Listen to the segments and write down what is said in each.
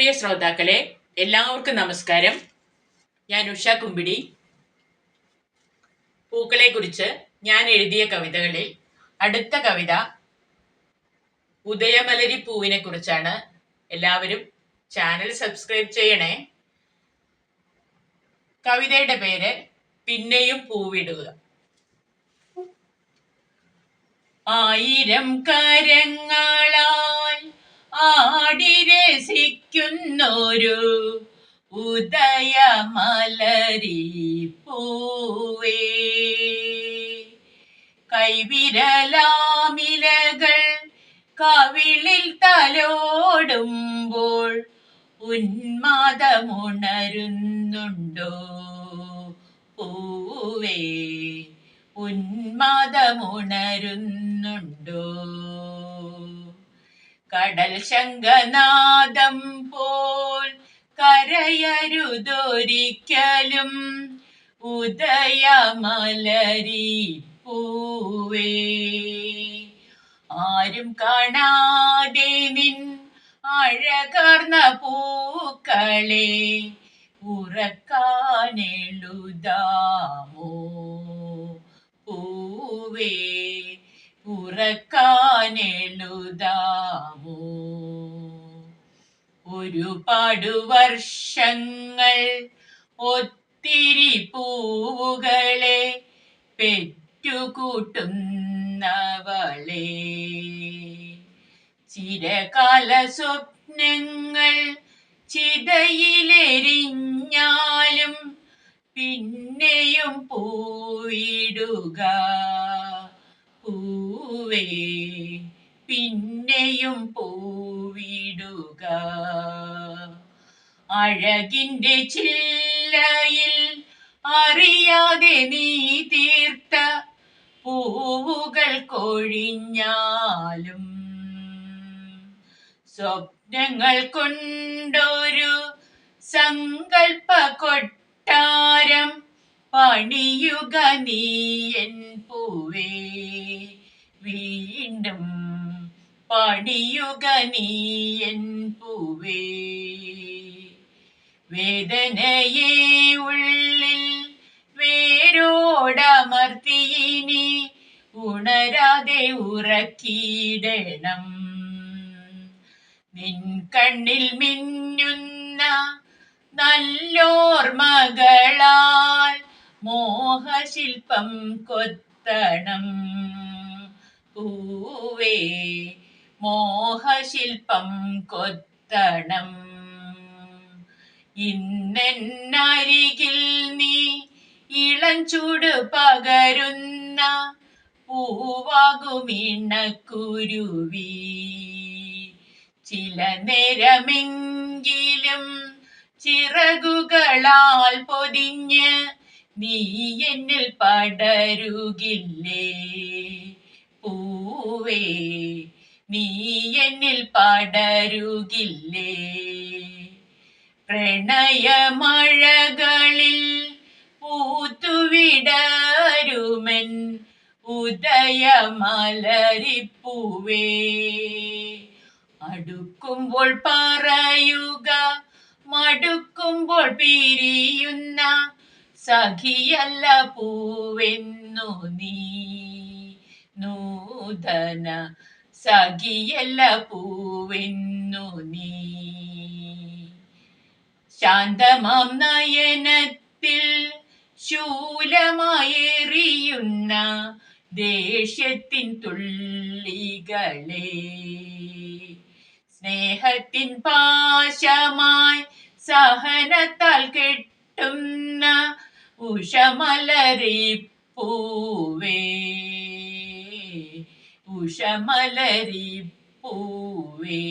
പ്രിയ ശ്രോതാക്കളെ എല്ലാവർക്കും നമസ്കാരം. ഞാൻ ഉഷ കുമ്പിടി. പൂക്കളെ കുറിച്ച് ഞാൻ എഴുതിയ കവിതകളിൽ അടുത്ത കവിത ഉദയമലരി പൂവിനെ കുറിച്ചാണ് എല്ലാവരും ചാനൽ സബ്സ്ക്രൈബ് ചെയ്യണേ. കവിതയുടെ പേര് പിന്നെയും പൂവിടുക. ആയിരം കരങ്ങളാൽ ആടി രസിക്കുന്നൊരു ഉദയമലരി പൂവേ കൈവിരലാമിലകൾ കവിളിൽ തലോടുമ്പോൾ ഉന്മാദമുണരുന്നുണ്ടോ പൂവേ? ഉന്മാദമുണരുന്നുണ്ടോ കടൽ ശങ്കനാദം പോൽ കരയരുതൊരിക്കലും ഉദയമലരി പൂവേ ആരും കാണാതെ നിൻ അഴകർന്ന പൂക്കളെ ഉറക്കാനെഴുതാമോ? പൂവേ ഉറക്കാനെഴുതാമോ ഒരുപാടു വർഷങ്ങൾ ഒത്തിരി പൂവുകളെ പെറ്റുകൂട്ടുന്നവളെ. ചിരകാല സ്വപ്നങ്ങൾ ചിതയിലെരിഞ്ഞാലും പിന്നെയും പൂവിടുക. പൂവേ പിന്നെയും പൂവിടുക. അഴകിന്റെ ചില്ലയിൽ അറിയാതെ നീ തീർത്ത പൂവുകൾ കൊഴിഞ്ഞാലും സ്വപ്നങ്ങൾ കൊണ്ടൊരു സങ്കൽപ്പ കൊട്ടാരം പണിയുക നീ എൻ പൂവേ. വീണ്ടും പണിയുക നീ എൻ പൂവേ. വേദനയെ ഉള്ളിൽ വേരോടമർത്തിയിനി ഉണരാതെ ഉറക്കിയിടണം. നിൻ കണ്ണിൽ മിന്നുന്ന നല്ലോർമകളാൽ മോഹശില്പം കൊത്തണം. പൂവേ മോഹശില്പം കൊത്തണം. ഇന്നരികിൽ നീ ഇളഞ്ചൂട് പകരുന്ന പൂവാകുമിണക്കുരുവി. ചില നേരമെങ്കിലും ചിറകുകളാൽ പൊതിഞ്ഞ് നീ എന്നിൽ പടരുകില്ലേ? പൂവേ നീ എന്നിൽ പടരുകില്ലേ? പ്രണയമഴകളിൽ പൂത്തുവിടരുമൻ ഉദയമലരിപ്പൂവേ. അടുക്കുമ്പോൾ പറയുക മടുക്കുമ്പോൾ പിരിയുന്ന സഖിയല്ല പൂവെന്നു നീ. നൂതന സഖിയല്ല പൂവെന്നു നീ. ശാന്തമാം നയനത്തിൽ ശൂലമായെറിയുന്ന ദേഷ്യത്തിൻ തുള്ളികളെ. സ്നേഹത്തിൻ പാശമായി സഹനത്താൽ കെട്ടുന്ന ഉഷമലറി പൂവേ. ഉഷമലരി പൂവേ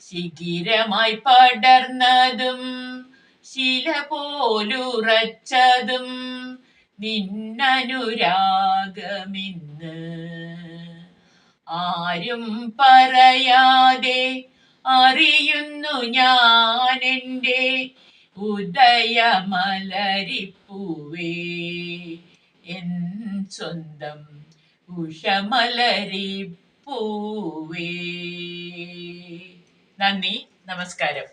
ശിഖിരമായി പടർന്നതും ശില പോലുറച്ചതും നിന്നനുരാഗമിന്ന്. ആരും പറയാതെ അറിയുന്നു ഞാൻ ഉദയമലരിപ്പൂവേ. എൻ സ്വന്തം ഉഷമലരിപ്പൂവേ നന്ദി നമസ്കാരം.